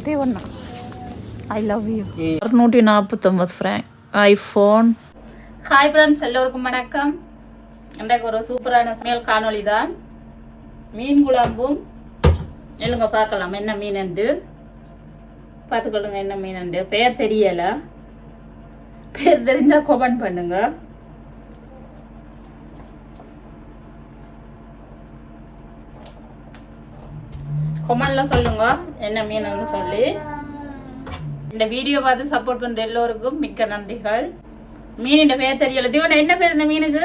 Devanna I love you அறுநூற்றி நாற்பத்தொம்பது frank iPhone hi friends எல்லோருக்கும் வணக்கம் இன்றைக்கு ஒரு சூப்பரான சமையல் காணொளி தான் மீன் குழம்பும் இல்லைங்க பார்க்கலாம் என்ன மீனண்டு பார்த்துக்கொள்ளுங்க என்ன மீனண்டு பேர் தெரியல பேர் தெரிஞ்சால் கமெண்ட் பண்ணுங்க கொமெண்ட்ல சொல்லுங்க. என்ன மீனுன்னு சொல்லி. இந்த வீடியோ பார்த்து சப்போர்ட் பண்ற எல்லோருக்கும் மிக்க நன்றிகள். மீனின் பேர் தெரியல. தீவன என்ன பேர் இந்த மீனுக்கு?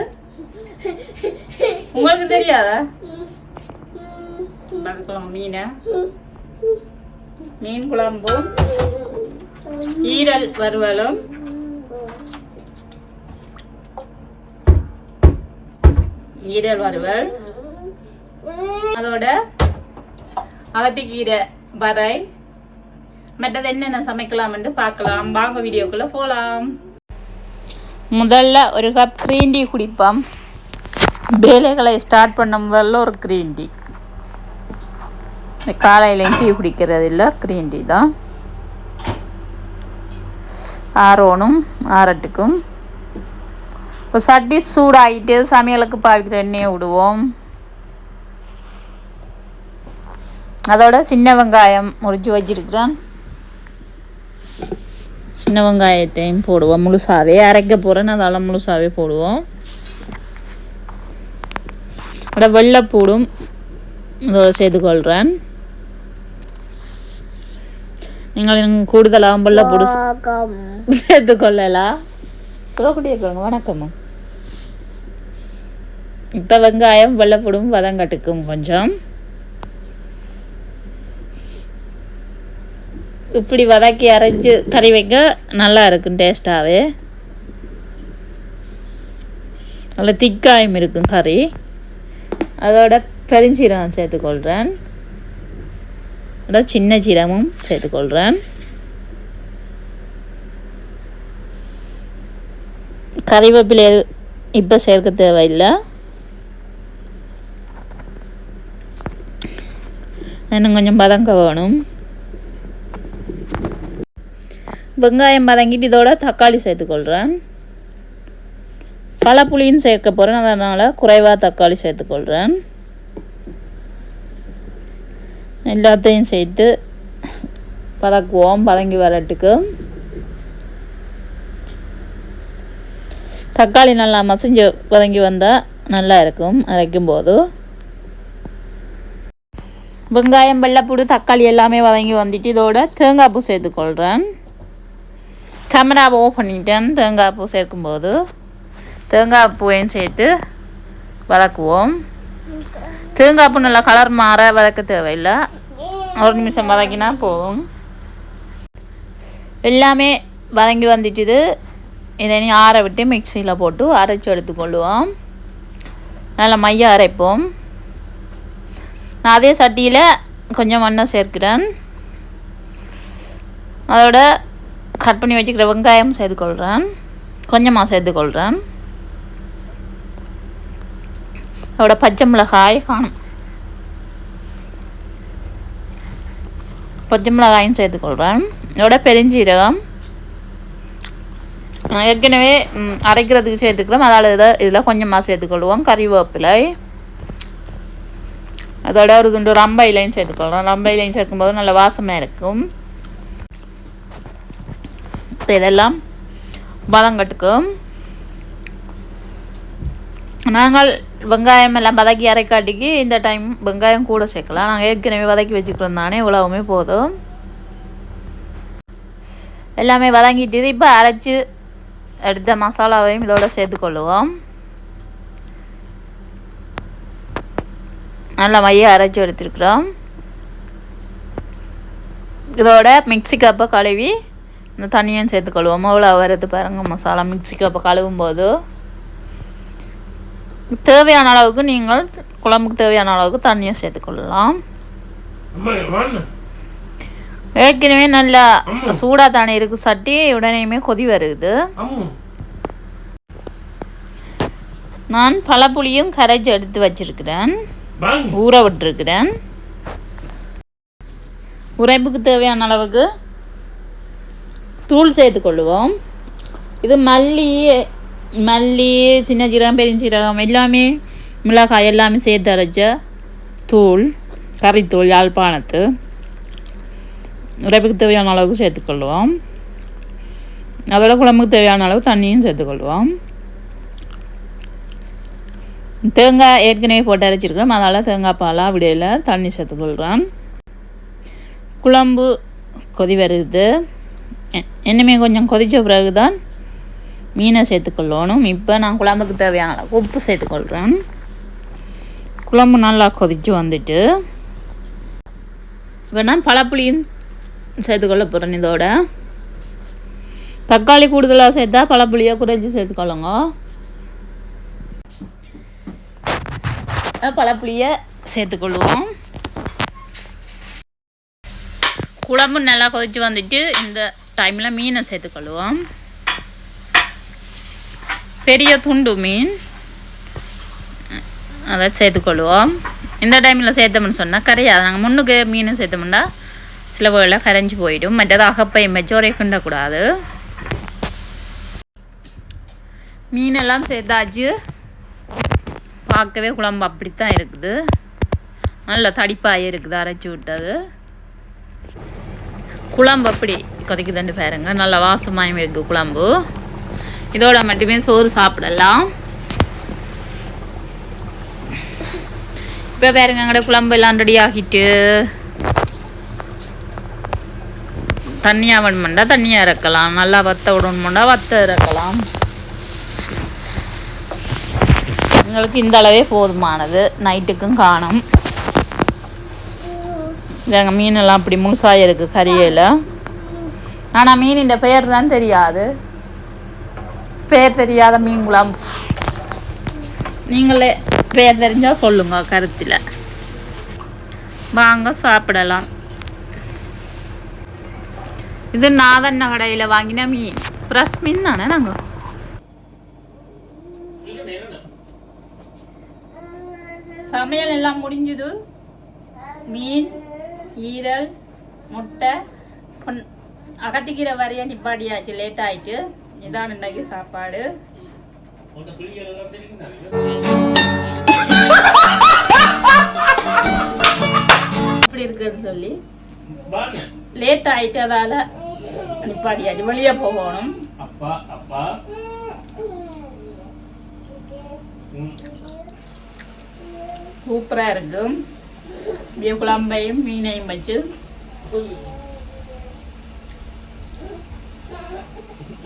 உங்களுக்கு தெரியாதா? பார்க்கலாம் மீன். குழம்பும் ஈரல் வறுவலும். ஈரல் வறுவல். அதோட அகத்திக்கீரை வரை மற்றது என்னென்ன சமைக்கலாம்னு பார்க்கலாம். வாங்க வீடியோக்குள்ளே போகலாம் முதல்ல ஒரு கப் க்ரீன் டீ குடிப்போம். வேலைகளை ஸ்டார்ட் பண்ண முதல்ல ஒரு க்ரீன் டீ இந்த காலையிலையும் டீ குடிக்கிறது இல்லை க்ரீன் டீ தான். ஆரோனும் ஆரட்டுக்கும் இப்போ சட்டி சூடாகிட்டு சமையலுக்கு பாவிக்கிற எண்ணெயை விடுவோம். அதோட சின்ன வெங்காயம் முறிச்சு வச்சிருக்கிறேன். சின்ன வெங்காயத்தையும் போடுவோம். முழுசாவே அரைக்க போகிறேன் அதெல்லாம் முழுசாவே போடுவோம். அதோட வெள்ளைப்பூடும் இதோட சேர்த்துக்கொள்கிறேன் நீங்கள் கூடுதலாக வெள்ளைப்பூடு சேர்த்துக்கொள்ளலாம் கேளுங்க வணக்கம்மா இப்போ வெங்காயம் வெள்ளைப்பூடும் வதங்கட்டுக்கும் கொஞ்சம். இப்படி வதக்கி அரைச்சி கறி வைக்க நல்லா இருக்கும் டேஸ்ட்டாகவே நல்ல திக்காயும் இருக்கும் கறி. அதோட பெருஞ்சீரகம் சேர்த்துக்கொள்கிறேன் அதோட சின்ன சீரகமும் சேர்த்துக்கொள்கிறேன் கறிவேப்பிலை இப்போ சேர்க்க தேவையில்லை. இன்னும் கொஞ்சம் பதங்க வேணும். வெங்காயம் வதங்கிட்டு இதோட தக்காளி சேர்த்துக்கொள்கிறேன் பழப்புளியும் சேர்க்க போகிறேன் அதனால் குறைவாக தக்காளி சேர்த்துக்கொள்கிறேன் எல்லாத்தையும் சேர்த்து பதக்குவோம் பதங்கி வரட்டுக்கு. தக்காளி நல்லா மசிஞ்சு வதங்கி வந்தால் நல்லா இருக்கும் அரைக்கும் போது வெங்காயம் வெள்ளைப்பூடு தக்காளி எல்லாமே வதங்கி வந்துட்டு இதோட தேங்காய் பூ சேர்த்துக்கொள்கிறேன் கேமராவை ஓப்பன் பண்ணிட்டேன். தேங்காய் பூ சேர்க்கும்போது தேங்காய் பூவையும் சேர்த்து வதக்குவோம். தேங்காய் பூ நல்லா கலர் மாற வதக்க தேவையில்லை. ஒரு நிமிஷம் வதக்கினா போதும். எல்லாமே வதங்கி வந்துட்டுது. இதை நீ ஆற விட்டு மிக்சியில் போட்டு அரைச்சி எடுத்துக்கொள்ளுவோம் நல்லா மையம் அரைப்போம். நான் அதே சட்டியில் கொஞ்சம் மண்ணை சேர்க்கிறேன். அதோட கட் பண்ணி வச்சுக்கிற வெங்காயம் சேர்த்துக்கொள்கிறேன் கொஞ்சமாக சேர்த்துக்கொள்கிறேன் அதோட பச்சை மிளகாய் காணும். பச்சை மிளகாயும் சேர்த்துக்கொள்கிறேன் இதோட பெருஞ்சீரகம். ஏற்கனவே அரைக்கிறதுக்கு சேர்த்துக்கிறோம். அதால் இதை இதில் கொஞ்சமாக சேர்த்துக்கொள்வோம் கறிவேப்பிலை. அதோட ஒரு துண்டு ரம்ப இலையும் சேர்த்துக்கொள்கிறோம் ரம்ப இலையும் சேர்க்கும்போது நல்ல வாசமாக இருக்கும். இதெல்லாம் வதங்கட்டுக்கும் நாங்கள் வெங்காயம் எல்லாம் வதக்கி அரைக்காட்டிக்கு இந்த டைம் வெங்காயம் கூட சேர்க்கலாம். நாங்கள் ஏற்கனவே வதக்கி வச்சுக்கிறோம் தானே இவ்வளவுமே போதும். எல்லாமே வதங்கிட்டு இப்போ அரைச்சி எடுத்த மசாலாவையும் இதோட சேர்த்துக்கொள்ளுவோம் நல்லா மைய அரைச்சி எடுத்துருக்குறோம். இதோட மிக்சி கப்பை கழுவி இந்த தண்ணியும் சேர்த்துக்கொள்வோம். அவ்வளோ வருது பாருங்க மசாலா மிக்சிக்கு அப்போ கழுவும் போது தேவையான அளவுக்கு நீங்கள் குழம்புக்கு தேவையான அளவுக்கு தண்ணியை சேர்த்துக்கொள்ளலாம். ஏற்கனவே நல்லா சூடாக தானே இருக்குது சட்டி உடனேயுமே கொதி வருது. நான் பழப்புளியும் கரைச்சி எடுத்து வச்சிருக்கிறேன். ஊற விட்டுருக்கிறேன். உரைப்புக்கு தேவையான அளவுக்கு தூள் சேர்த்து கொள்ளுவோம் இது மல்லி மல்லி சின்ன சீரகம் பெருஞ்சீரகம் எல்லாமே மிளகாய் எல்லாமே சேர்த்து அரைச்ச தூள் கறித்தூள் யாழ்ப்பாணத்து. உரைப்புக்கு தேவையான அளவுக்கு சேர்த்துக்கொள்வோம் அதோட குழம்புக்கு தேவையான அளவு தண்ணியும் சேர்த்துக்கொள்வோம் தேங்காய் ஏற்கனவே போட்டு அரைச்சிருக்கிறோம். அதனால் தேங்காய் பாலாக விடையில் தண்ணி சேர்த்துக்கொள்கிறேன் குழம்பு கொதி வருது. இன்னுமே கொஞ்சம் கொதித்த பிறகு தான் மீனை சேர்த்துக்கொள்ளணும். இப்போ நான் குழம்புக்கு தேவையான அளவு உப்பு சேர்த்துக்கொள்கிறேன் குழம்பு நல்லா கொதித்து வந்துட்டு இப்போ நான் பழப்புளியும் சேர்த்துக்கொள்ள போகிறேன் இதோட. தக்காளி கூடுதலாக சேர்த்தா பழப்புளியாக குறைஞ்சி சேர்த்துக்கொள்ளுங்க. பழப்புளியை சேர்த்துக்கொள்வோம். குழம்பு நல்லா கொதித்து வந்துட்டு இந்த டைமில் மீனை சேர்த்துக்கொள்வோம். பெரிய துண்டு மீன். அதை சேர்த்துக்கொள்வோம். இந்த டைமில் சேர்த்தோம்னு சொன்னால் கரையாது நாங்கள் முன்னுக்கு மீனை சேர்த்தோம்னா சில வேலை கரைஞ்சி போயிடும். மற்றது அகப்பை மெச்சோரை கிண்டக்கூடாது. மீனெல்லாம் சேர்த்தாச்சு. பார்க்கவே குழம்பு அப்படித்தான் இருக்குது. நல்ல தடிப்பாக இருக்குது அரைச்சி விட்டது. குழம்பு அப்படி கொதிக்குதுன்னு பாருங்க. நல்ல வாசமாயும் இருக்குது குழம்பு. இதோட மட்டுமே சோறு சாப்பிடலாம். இப்போ பாருங்க எங்கட குழம்பு எல்லாம் ரெடி ஆகிட்டு. தண்ணியாக வேணுமெண்டா தண்ணியாக இறக்கலாம். நல்லா வத்த விடணுமெண்டா வத்த இறக்கலாம். எங்களுக்கு இந்த அளவே போதுமானது. நைட்டுக்கும் காணும். எங்கள் மீனெல்லாம் அப்படி முழுசாக இருக்குது கறியில். ஆனால் மீனின் பெயர் தான் தெரியாது. பெயர் தெரியாத மீன் குழம்பு நீங்களே பேர் தெரிஞ்சால் சொல்லுங்க கருத்தில். வாங்க சாப்பிடலாம். இது நாதண்ண கடையில் வாங்கின மீன். ஃப்ரெஷ் மீன் தானே நாங்கள் சமையல் எல்லாம் முடிஞ்சுது. மீன் ஈரல் முட்டை பொன் அகத்திக்கிற வரைய நிப்பாடியாச்சு லேட் ஆயிட்டு. இதான் இன்னைக்கு சாப்பாடு. எப்படி இருக்குன்னு சொல்லி. லேட் ஆயிட்டு அதால நிப்பாடியாச்சு வெளியே போகணும். அப்பா அப்பா. சூப்பராக இருக்கும் குழம்பையும் மீனையும் வச்சு.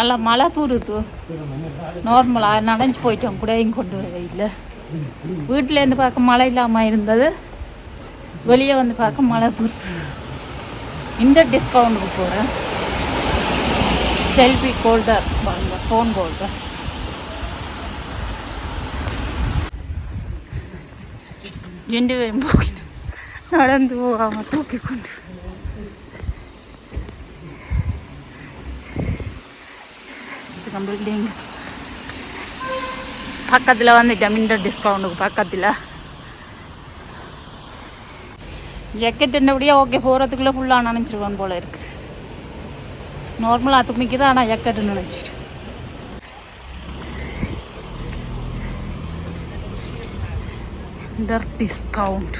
நல்லா மழை தூருது. நார்மலாக நனைஞ்சு போயிட்டோம். கூடயும் கொண்டு வர இல்லை. வீட்டிலேருந்து பார்க்க மழை இல்லாமல் இருந்தது. வெளியே வந்து பார்க்க மழை தூருது. இந்த டிஸ்கவுண்ட்டுக்கு போகிறேன் செல்ஃபி ஹோல்டர் வாங்க ஃபோன் ஹோல்டர் ரெண்டு பேரும் போகணும் நடந்து போகாமல் தூக்கி கொண்டு இதுக்கு பில்டிங் பக்கத்தில் வந்துட்டேன் மின்டர் டிஸ்கவுண்ட்டுக்கு பக்கத்தில். ஜக்கெட் என்னபடியே ஓகே போகிறதுக்குள்ளே ஃபுல்லாக நினச்சிருவான் போல இருக்குது. நார்மலாக துணிக்கு ஆனால் ஜக்கெட்டு நினச்சிட்டு டிஸ்கவுண்ட்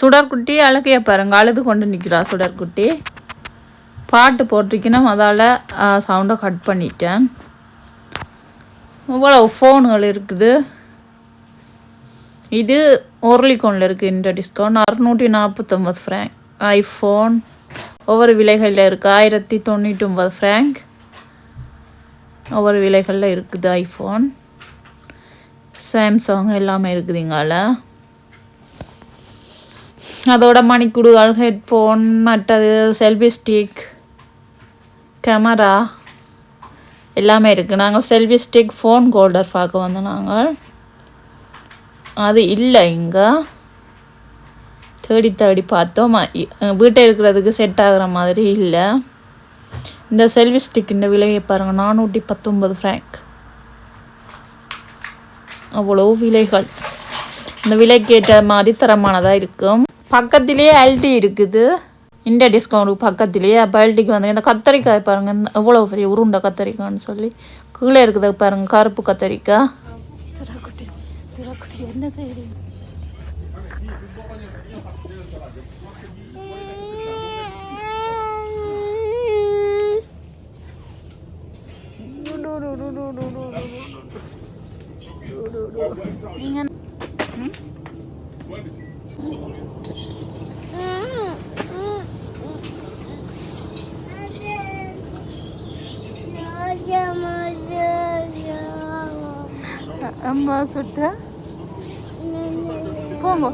சுடர்குட்டி அழகைய பாருங்க. அழுது கொண்டு நிற்கிறா சுடர்குட்டி. பாட்டு போட்டிருக்கணும். அதால் சவுண்டை கட் பண்ணிட்டேன். இவ்வளோ ஃபோனுகள் இருக்குது. இது ஒர்லிகோனில் இருக்குது இந்த டிஸ்கவுண்ட் அறுநூற்றி நாற்பத்தொம்பது ஃப்ரேங்க் ஐஃபோன் ஒவ்வொரு விலைகளில் இருக்குது ஆயிரத்தி தொண்ணூற்றி ஒம்பது ஃப்ரேங்க் ஒவ்வொரு விலைகளில் இருக்குது ஐஃபோன் சாம்சங் எல்லாமே இருக்குதுங்கால அதோட மணிக்குடுகள் ஹெட்ஃபோன் மற்றது செல்ஃபி ஸ்டிக் கேமரா எல்லாமே இருக்குது நாங்கள் செல்ஃபி ஸ்டிக் ஃபோன் ஹோல்டர் பார்க்க வந்தோம் நாங்கள். அது இல்லை இங்கே. தேடி தேடி பார்த்தோம். வீட்டை இருக்கிறதுக்கு செட் ஆகிற மாதிரி இல்லை. இந்த செல்ஃபி ஸ்டிக்கின் விலையை பாருங்கள் நானூற்றி பத்தொன்பது ஃப்ராங்க் அவ்வளோ விலைகள். இந்த விலைக்கு ஏற்ற மாதிரி தரமானதாக இருக்கும். பக்கத்திலேயே எல்டி இருக்குது. இந்த டிஸ்கவுண்ட்டுக்கு பக்கத்திலேயே அப்போ எல்டிக்கு வந்து இந்த கத்தரிக்காய் பாருங்கள் இந்த எவ்வளோ பெரிய உருண்டை கத்தரிக்காய்ன்னு சொல்லி. கீழே இருக்குது பாருங்க. கருப்பு கத்தரிக்காய். என்ன செய்யுது நீங்கள் அம்மா சுட்ட. போங்க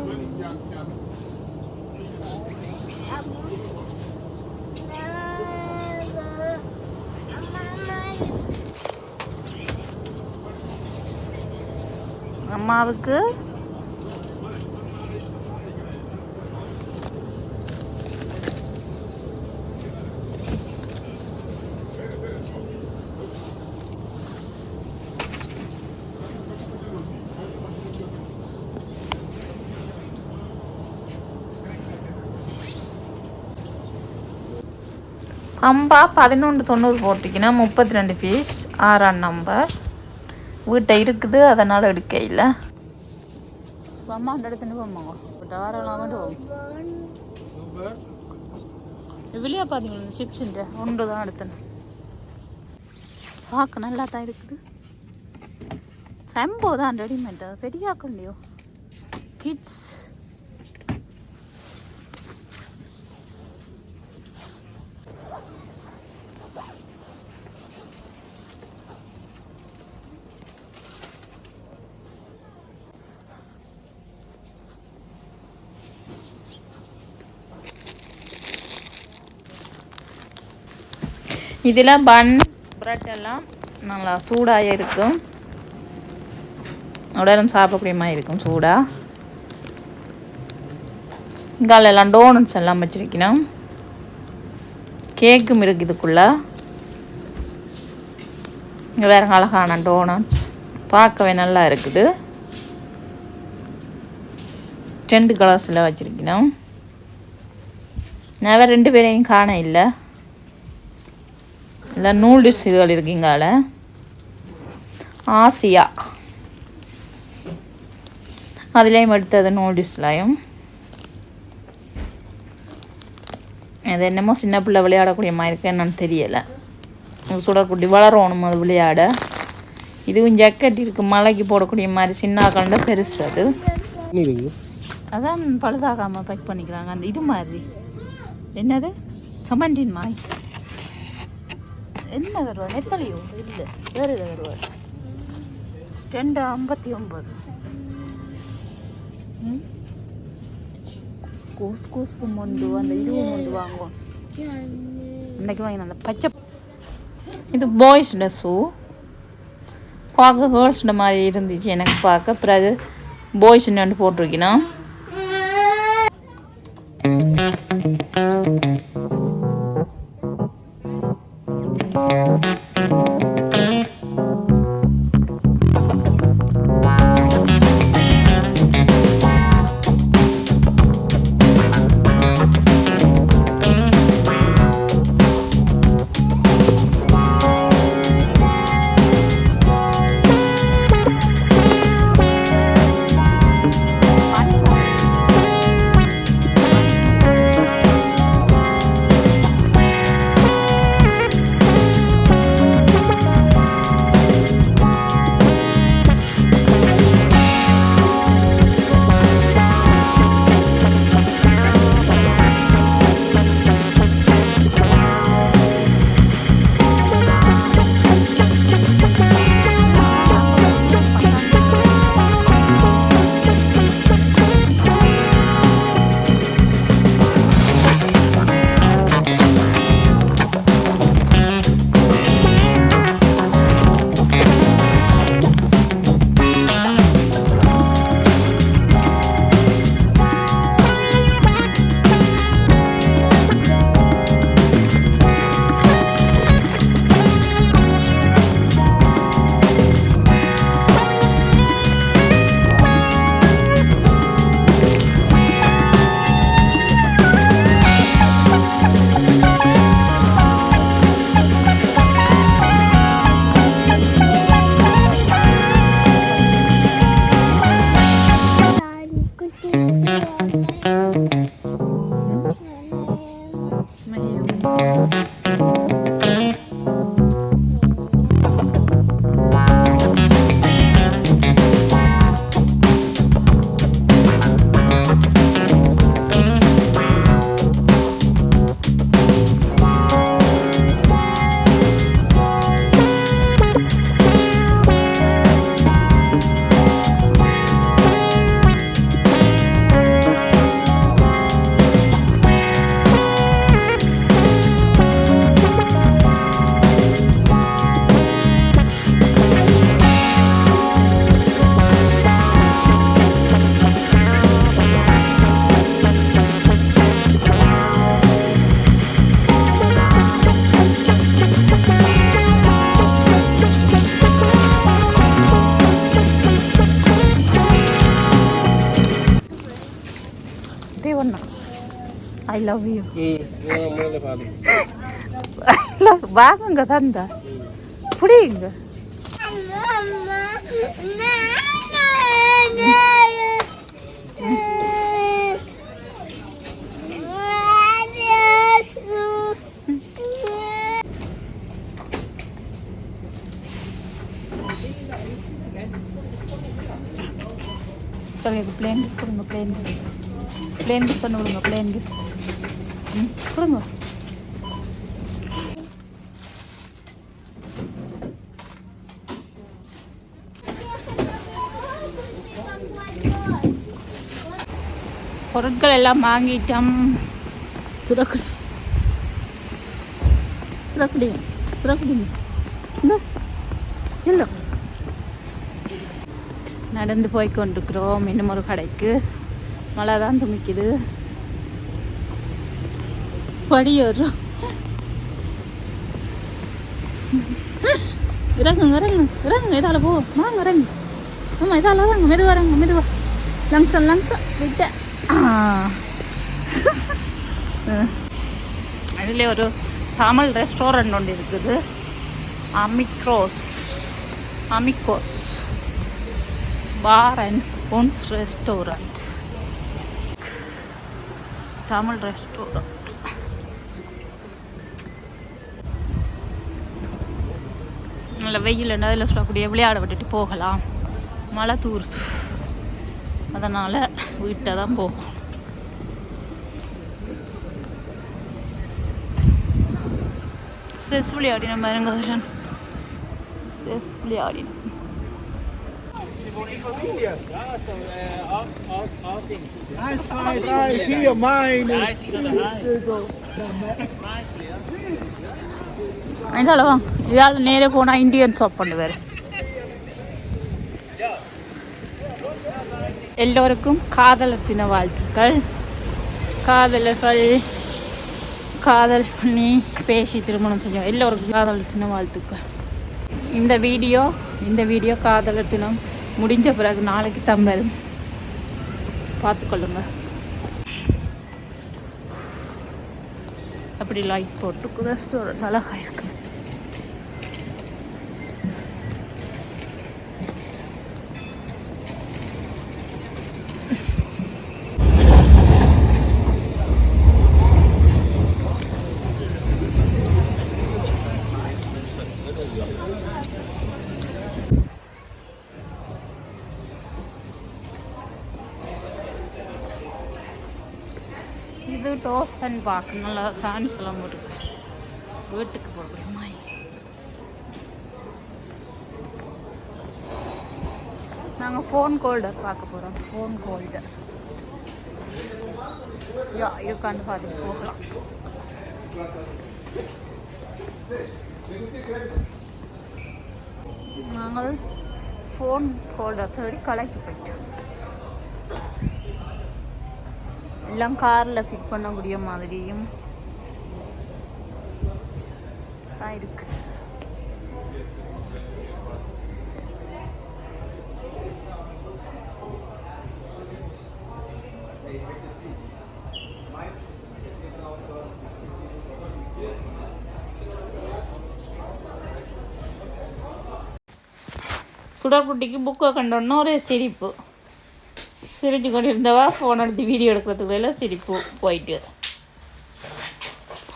அம்மாவுக்கு அம்பா பதினொன்று தொண்ணூறு போட்டிங்கன்னா முப்பத்தி ரெண்டு பீஸ் ஆறாம் நம்பர் வீட்டை இருக்குது அதனால் எடுக்கையில் இல்லை அம்மா அந்த இடத்துல போமாங்க தாராளமாக வெளியே பார்த்தீங்களா சிப்ஸுன்ற ஒன்று தான் எடுத்தேன். பார்க்க நல்லா தான் இருக்குது செம்போ தான் ரெடிமேட் பெரியாக்க இல்லையோ? கிட்ஸ் இதில் பன். பிரெட் எல்லாம் நல்லா சூடாக இருக்கும். உடனும் சாப்பிடக்கூடிய மாதிரி இருக்கும் சூடாக இங்கால எல்லாம் டோனட்ஸ் எல்லாம் வச்சுருக்கணும். கேக்கும் இருக்கு இதுக்குள்ளே. இங்கே வேறு அழகான டோனட்ஸ் பார்க்கவே நல்லா இருக்குது. ரெண்டு கலர்ஸில் வச்சுருக்கணும். நான் வேறு ரெண்டு பேரையும் காண இல்லை. இல்லை நூடுல்ஸ் இதுகள் இருக்கீங்கால ஆசியா. அதுலேயும் எடுத்தது நூடுல்ஸ்லையும் அது என்னமோ சின்ன பிள்ளை விளையாடக்கூடிய மாதிரி இருக்கு என்னன்னு தெரியலை. சுடற்குட்டி வளரணும் அது விளையாட. இதுவும் ஜக்கெட் இருக்குது மலைக்கு போடக்கூடிய மாதிரி சின்ன கண்ட பெருசு அது. அதான் பழுதாகாமல் பேக் பண்ணிக்கிறாங்க. அந்த இது மாதிரி. என்னது? சமண்டின் மாய் என்ன வருவா நெத்தலையோ? இல்லை வேறு எதை வருவார் ரெண்டு ஐம்பத்தி ஒம்பது கூஸ் கூஸ் மொண்டு அந்த இதுவும் மொண்டு வாங்குவோம். இன்னைக்கு வாங்கின அந்த பச்சை இது பாய்ஸ் ஷூ பார்க்க கேர்ள்ஸ் மாதிரி இருந்துச்சு எனக்கு பார்க்க. பிறகு பாய்ஸ் போட்டிருக்கணும். ஐ லவ் யூ ம் முதல்ல பாதி வாங்குங்க தந்தா புடிங்க சரி இது பிளேன் கிஸ் கொடுங்க பிளேன் கிஸ் பிளேன் கிஸ் ஒன்று கொடுங்க பொருட்கள் எல்லாம் வாங்கிட்டோம். சுரக்குடி. சுரக்குடி சுரக்குடி. இந்த நடந்து போய் கொண்டிருக்கிறோம். இன்னும் ஒரு கடைக்கு. மழை தான் துமிக்குது படியேறும் இறங்குங்க இறங்குங்க இறங்குங்க இதால போ. வாங்க இறங்கு. ஆமாம் இதால வாங்க மெதுவா இறங்க மெதுவா. லங்சம் லங்சம் விட்ட. அதில் ஒரு தமிழ் ரெஸ்டாரண்ட் ஒன்று இருக்குது. அமிக்ரோஸ் Amigos bar and phones restaurant Tamil restaurant நல்ல வெயில் அதில் சொல்லக்கூடிய விளையாட விட்டுட்டு போகலாம். மழை தூருது அதனால் வீட்டை தான் போகும். செஸ் விளையாடின பாருங்க செஸ் விளையாடின Nice. fight, guys. See your mind. இதால வா இதால் நேரே போனால் இந்தியன் ஷாப் பண்ணுவார். எல்லோருக்கும் காதலர் தின வாழ்த்துக்கள். காதலர்கள் காதல் பண்ணி பேசி திருமணம் செஞ்சோம் எல்லோருக்கும் காதலத்தின வாழ்த்துக்கள். இந்த வீடியோ இந்த வீடியோ காதலர் தினம் முடிஞ்ச பிறகு நாளைக்கு தான் வரும் பார்த்துக்கொள்ளுங்க அப்படி லைட் போட்டு. ரெஸ்டாரண்ட் அழகாக இருக்குது இது பார்க்க நல்லா சான்ஸ் எல்லாம் போட்டு வீட்டுக்கு போகிறோமா நாங்கள் ஃபோன் ஹோல்டர் பார்க்க போகிறோம் ஃபோன் ஹோல்டர் யா இருக்கான்னு பார்த்துட்டு போகலாம். நாங்கள் ஃபோன் ஹோல்டர் தேடி கலைக்கு போயிட்டோம். எல்லாம் காரில் ஃபிட் பண்ணக்கூடிய மாதிரியும் தான் இருக்குது. சுடக்குட்டிக்கு புக்கை கண்டோன்னா ஒரே சிரிப்பு. சிரிச்சு கொண்டு இருந்தவா ஃபோன் எடுத்து வீடியோ எடுக்கிறதுக்குள்ள சிரிப்பு போயிட்டு.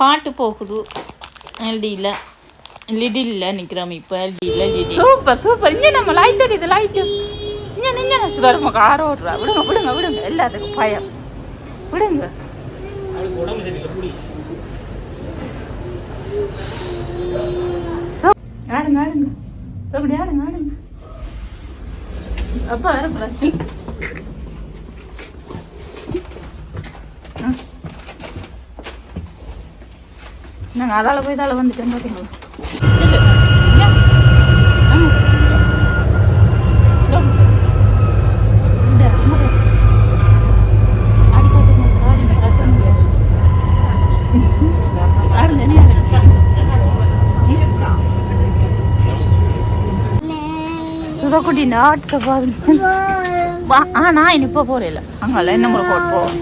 பாட்டு போகுது. எல்டியில் லிடில் நிற்கிறோம் இப்போ எல்டியில் லிடி சூப்பர் சூப்பர் இங்கே நம்ம லைட் தெரியுது லைட்டு இங்கே நிஞ்ச சுதாரமாக கார் ஓடுறா. விடுங்க விடுங்க விடுங்க. எல்லாத்துக்கும் பயம். விடுங்க. ஆடுங்க ஆடுங்க. சோபடி ஆடுங்க ஆடுங்க. அப்பா வரக்கூடாது நாங்கள் அதால் போய் இதால் வந்துட்டோம் பார்த்தீங்களா சொல்லு இங்க. ஆமா. slow. சுண்டா, அம்மா. ஆடி காட்டுங்க, ஆடி காட்டுங்க. ஆடுங்க, நீ ஆடுங்க. சுடக்குட்டி நாட்டு பாருங்க ஆ நான் இப்போ போகிறேன் அங்கெல்லாம் என்ன முறை போட்டு போவோம்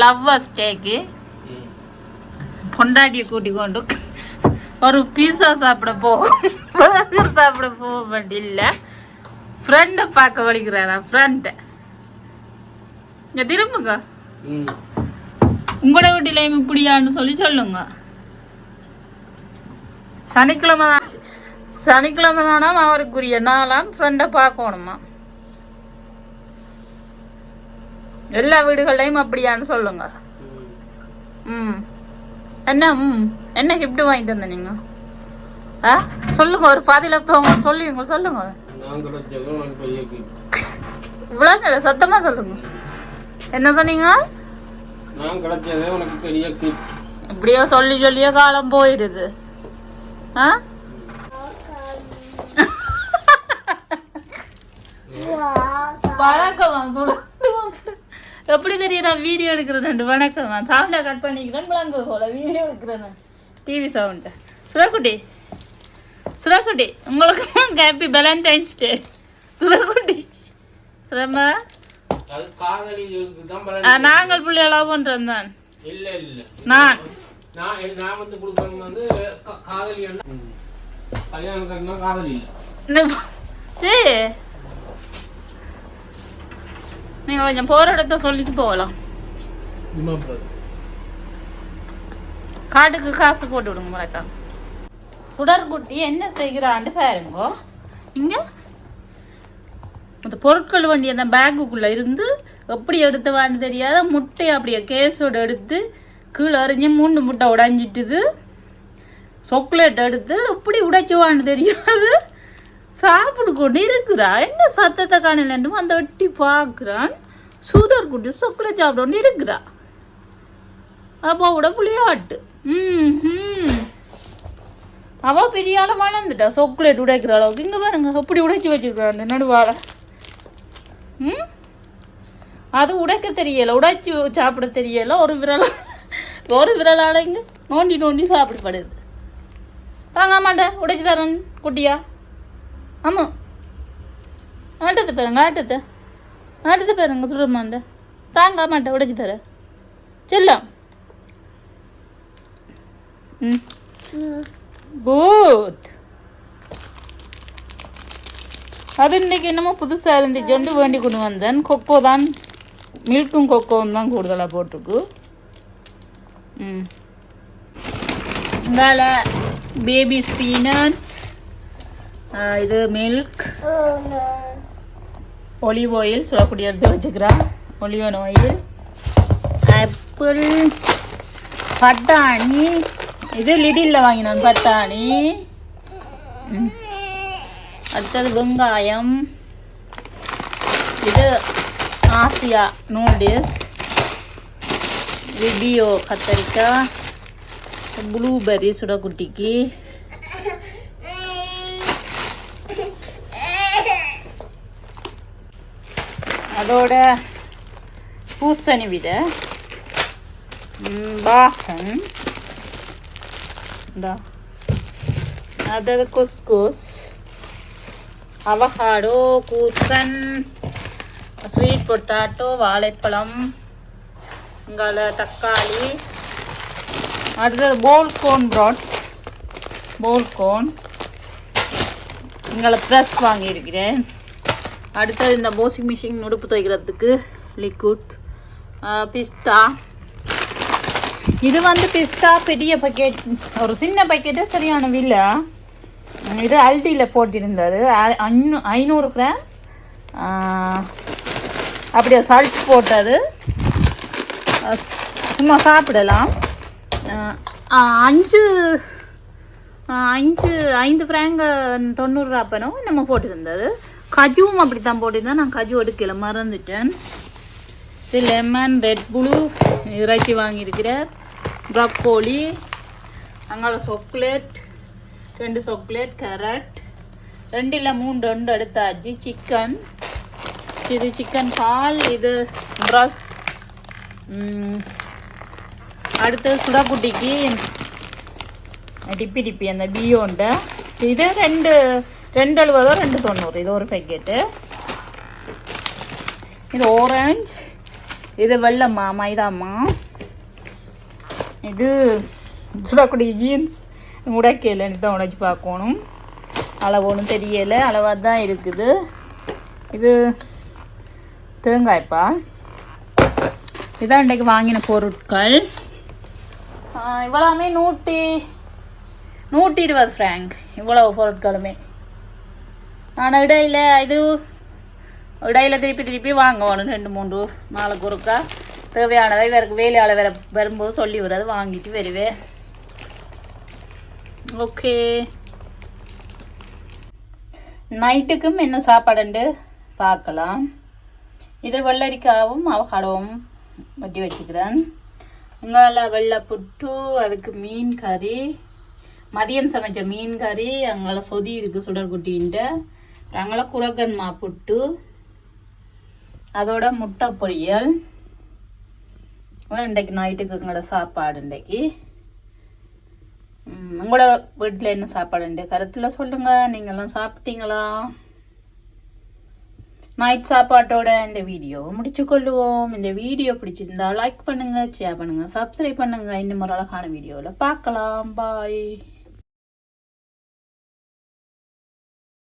லவ்வர்ஸ் டேக்கு பொண்டாட்டியை கூட்டி கொண்டு ஒரு பீஸா சாப்பிட போ. burger சாப்பிட போக வேண்டியில்ல ஃப்ரெண்டை பார்க்க வலிக்கிறாரா? ஃப்ரெண்டை இங்கே திரும்புங்க. உங்களோட வீட்டிலையும் இப்படியான்னு சொல்லி சொல்லுங்க. சனிக்கிழமை சனிக்கிழமை தானா? அவருக்குரிய நாளாம் ஃப்ரெண்டை பார்க்கணுமா? எல்லா வீடுகள்லையும் அப்படியான்னு சொல்லுங்க. ம். என்ன ம். என்ன கிஃப்ட் வாங்கி தந்த நீங்க? ஆ? சொல்லுங்க ஒரு பாதியில் இப்போ சொல்லுவீங்க சொல்லுங்க. கிஃப்ட் இவ்வளோ சத்தமாக சொல்லுங்க. என்ன சொன்னீங்க? நான் கிடைச்சதே உனக்கு பெரிய கிஃப்ட் இப்படியோ சொல்லி சொல்லியோ காலம் போயிடுது. ஆ? வணக்கம்மா சுடு எப்படி தெரியும் நான் வீடியோ எடுக்கிறேன் வணக்கம்மா சவுண்டை கட் பண்ணிக்கிறேன். விளங்கு போல வீடியோ எடுக்கிறேன் டிவி சவுண்டை சுரக்குட்டி. சுரக்குட்டி. உங்களுக்கு ஹாப்பி வேலண்டைன்ஸ் டே சுரக்குட்டி. பலன் நாங்கள் பிள்ளை லவ் பண்ணுறோம் தான். நான். நான் நான் வந்து கொடுக்கறது வந்து காதலி. கல்யாணம் காதலி இல்ல நீங்கள் கொஞ்சம் போகிற இடத்த சொல்லிட்டு போகலாம். காட்டுக்கு காசு போட்டு விடுங்க மறக்காம சுடர்குட்டி என்ன செய்கிறான்னு பாருங்கோ. இங்க. அந்த பொருட்கள் வண்டி அந்த பேக்குக்குள்ளே இருந்து எப்படி எடுத்தவான்னு தெரியாத முட்டையை அப்படியே கேஸோட எடுத்து கீழே எறிஞ்சு மூணு முட்டை உடைஞ்சிட்டுது. சாக்லேட் எடுத்து எப்படி உடைச்சுவான்னு தெரியாது. சாப்பிட்டு கொண்டு இருக்கிறா? என்ன சத்தத்தை காணலன்னு அந்த எட்டி பார்க்குறான். சூதர் குட்டு சொக்லேட் சாப்பிடணும்னு இருக்கிறா. அப்போ கூட விளையாட்டு. ம் ம் அவள் பெரிய ஆள வளர்ந்துட்டா. சொக்லேட் உடைக்கிற அளவுக்கு. இங்கே பாருங்க எப்படி உடைச்சி வச்சிருக்காங்க நடுவாள ம்? அது உடைக்க தெரியலை. உடைச்சி சாப்பிட தெரியலை. ஒரு விரல் ஒரு விரலால இங்கே நோண்டி நோண்டி சாப்பிடப்படுது. தாங்க மாட்டேன். உடைச்சி தரேன் குட்டியா. ஆமாம் ஆட்டத்தை பாருங்க ஆட்டத்தை. ஆட்டத்தை பாருங்க சுடமாண்ட தாங்க மாட்டேன் உடைச்சி தரேன். செல்லாம். ம். குட் அது இன்றைக்கி என்னமோ புதுசாக இருந்துச்சுண்டு வேண்டி கொண்டு வந்தேன். கொக்கோ தான். மில்க்கும் கொக்கோவும் தான் கூடுதலாக போட்டிருக்கு. ம். வேலை பேபி ஸ்பீனட் இது மில்க் ஒலிவ் ஆயில் சுடக்கூடிய எடுத்து வச்சுக்கிறேன். ஒலிவன் ஆயில் ஆப்பிள் பட்டாணி. இது லிடில் வாங்கினேன் பட்டாணி. அடுத்தது வெங்காயம். இது ஆசியா நூடுல்ஸ் விடியோ கத்தரிக்காய். ப்ளூபெர்ரி சுடக்குட்டிக்கு. அதோட பூசணி வித. ம், பாகன் இந்தா. அதது குஸ்குஸ் அவகாடோ கூர்க்கன் ஸ்வீட் பொட்டாட்டோ வாழைப்பழம் இங்கால தக்காளி. அடுத்தது போல் கோன் ப்ராட். போல் கோன். இங்கால ப்ரெஸ் வாங்கியிருக்கிறேன். அடுத்தது இந்த வாஷிங் மிஷின் உடுப்பு துவைக்கிறதுக்கு லிக்விட் பிஸ்தா இது வந்து பிஸ்தா பெரிய பக்கெட் ஒரு சின்ன பக்கெட்டு சரியான வில்லை இது அல்டியில் போட்டிருந்தது. ஐநூ ஐநூறு கிராம். அப்படியே சால்ட் போட்டது. சும்மா சாப்பிடலாம். அஞ்சு அஞ்சு ஐந்து ஃப்ராங்க தொண்ணூறு அப்பனும் நம்ம போட்டிருந்தது. கஜுவும் அப்படி தான் போட்டிருந்தேன் நான் கஜு எடுக்கல மறந்துட்டேன். இது லெமன் ரெட் ப்ளூ இறைச்சி வாங்கியிருக்கிறேன் ப்ரக்கோலி அங்கால சாக்லேட் ரெண்டு சாக்லேட் கேரட் ரெண்டு இல்லை மூணு ரெண்டு எடுத்தாச்சு. சிக்கன் இது சிக்கன் பால் இது ப்ரஸ் அடுத்தது சுடாக்குட்டிக்கு டிப்பி டிப்பி அந்த பியோண்ட இது ரெண்டு ரெண்டு எழுபதோ ரெண்டு தொண்ணூறு. இது ஒரு பேக்கெட்டு இது ஆரஞ்சு இது வெள்ளம்மா மைதாம்மா இது சுடக்கூடிய ஜீன்ஸ் உடைக்கல தான் உடைச்சி பார்க்கணும். அளவு ஒன்றும் தெரியலை. அளவாக தான் இருக்குது. இது தேங்காய்ப்பால் இதான் இன்றைக்கு வாங்கின பொருட்கள். ஆ, இவ்வளவுமே நூற்றி நூற்றி இருபது ஃப்ராங்க் இவ்வளவு பொருட்களுமே. ஆனால் இடையில இது இடையில திருப்பி திருப்பி வாங்கணும். ரெண்டு மூன்று நாலு ஒருக்கா தேவையானதை வேறு வேலையால் வேற வரும்போது சொல்லி விடுறது வாங்கிட்டு வருவேன் ஓகே. நைட்டுக்கும் என்ன சாப்பாடுண்டு? பார்க்கலாம். இது வெள்ளரிக்காவும் அவகாடவும் வட்டி வச்சுக்கிறேன். இங்கால வெள்ளை புட்டு அதுக்கு மீன் கறி. மதியம் சமைச்ச மீன் கறி அங்கால சொதி இருக்குது சுடர்குட்டின்ட்டு ரங்கள குரக்கன்மா புட்டு அதோட முட்டை பொரியல் இன்றைக்கு நைட்டுக்கு எங்களோட சாப்பாடு இன்றைக்கு. உங்களோட வீட்டில் என்ன சாப்பாடுண்டு கருத்தில் சொல்லுங்கள் நீங்கள்லாம் சாப்பிட்டீங்களா? நைட் சாப்பாட்டோட இந்த வீடியோ முடிச்சு கொள்ளுவோம். இந்த வீடியோ பிடிச்சிருந்தா லைக் பண்ணுங்கள் ஷேர் பண்ணுங்கள் சப்ஸ்கிரைப் பண்ணுங்கள் இன்னும் ஒரு அழகான வீடியோவில் பார்க்கலாம். பாய்